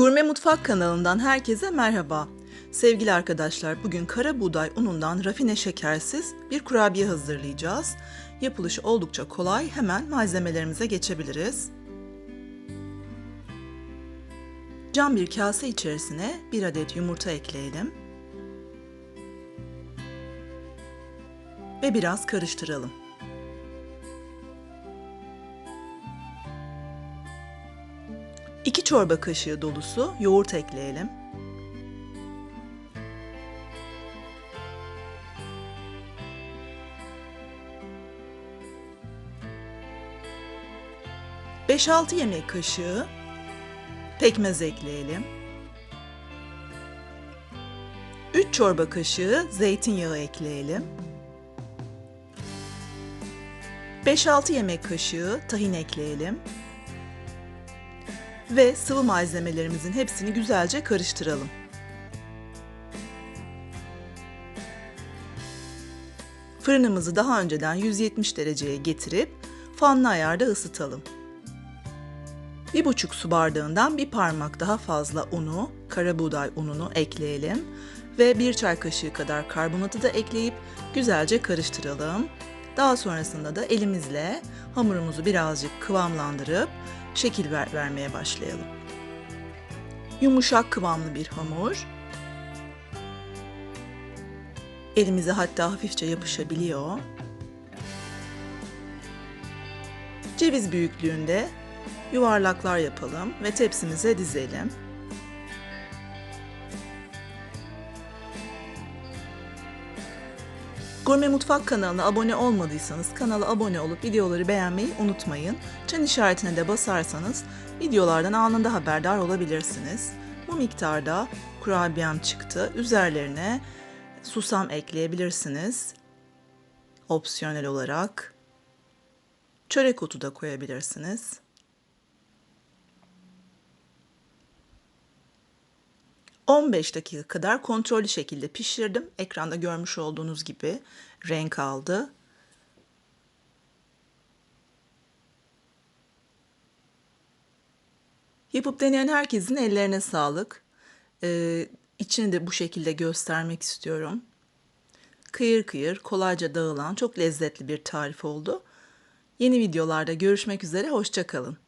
Gurme Mutfak kanalından herkese merhaba. Sevgili arkadaşlar, bugün kara buğday unundan rafine şekersiz bir kurabiye hazırlayacağız. Yapılışı oldukça kolay, hemen malzemelerimize geçebiliriz. Cam bir kase içerisine bir adet yumurta ekleyelim. Ve biraz karıştıralım. İki çorba kaşığı dolusu yoğurt ekleyelim. Beş altı yemek kaşığı pekmez ekleyelim. 3 çorba kaşığı zeytinyağı ekleyelim. 5-6 yemek kaşığı tahin ekleyelim ve sıvı malzemelerimizin hepsini güzelce karıştıralım. Fırınımızı daha önceden 170 dereceye getirip fanlı ayarda ısıtalım. 1,5 su bardağından bir parmak daha fazla unu, kara buğday ununu ekleyelim ve 1 çay kaşığı kadar karbonatı da ekleyip güzelce karıştıralım. Daha sonrasında da elimizle hamurumuzu birazcık kıvamlandırıp şekil ver vermeye başlayalım. Yumuşak kıvamlı bir hamur. Elimize hatta hafifçe yapışabiliyor. Ceviz büyüklüğünde yuvarlaklar yapalım ve tepsimize dizelim. Gurme Mutfak kanalına abone olmadıysanız kanala abone olup videoları beğenmeyi unutmayın. Çan işaretine de basarsanız videolardan anında haberdar olabilirsiniz. Bu miktarda kurabiyem çıktı. Üzerlerine susam ekleyebilirsiniz. Opsiyonel olarak. Çörek otu da koyabilirsiniz. ...15 dakika kadar kontrollü şekilde pişirdim. Ekranda görmüş olduğunuz gibi renk aldı. Yapıp deneyen herkesin ellerine sağlık. Ee, içini de bu şekilde göstermek istiyorum. Kıyır kıyır, kolayca dağılan çok lezzetli bir tarif oldu. Yeni videolarda görüşmek üzere, hoşçakalın.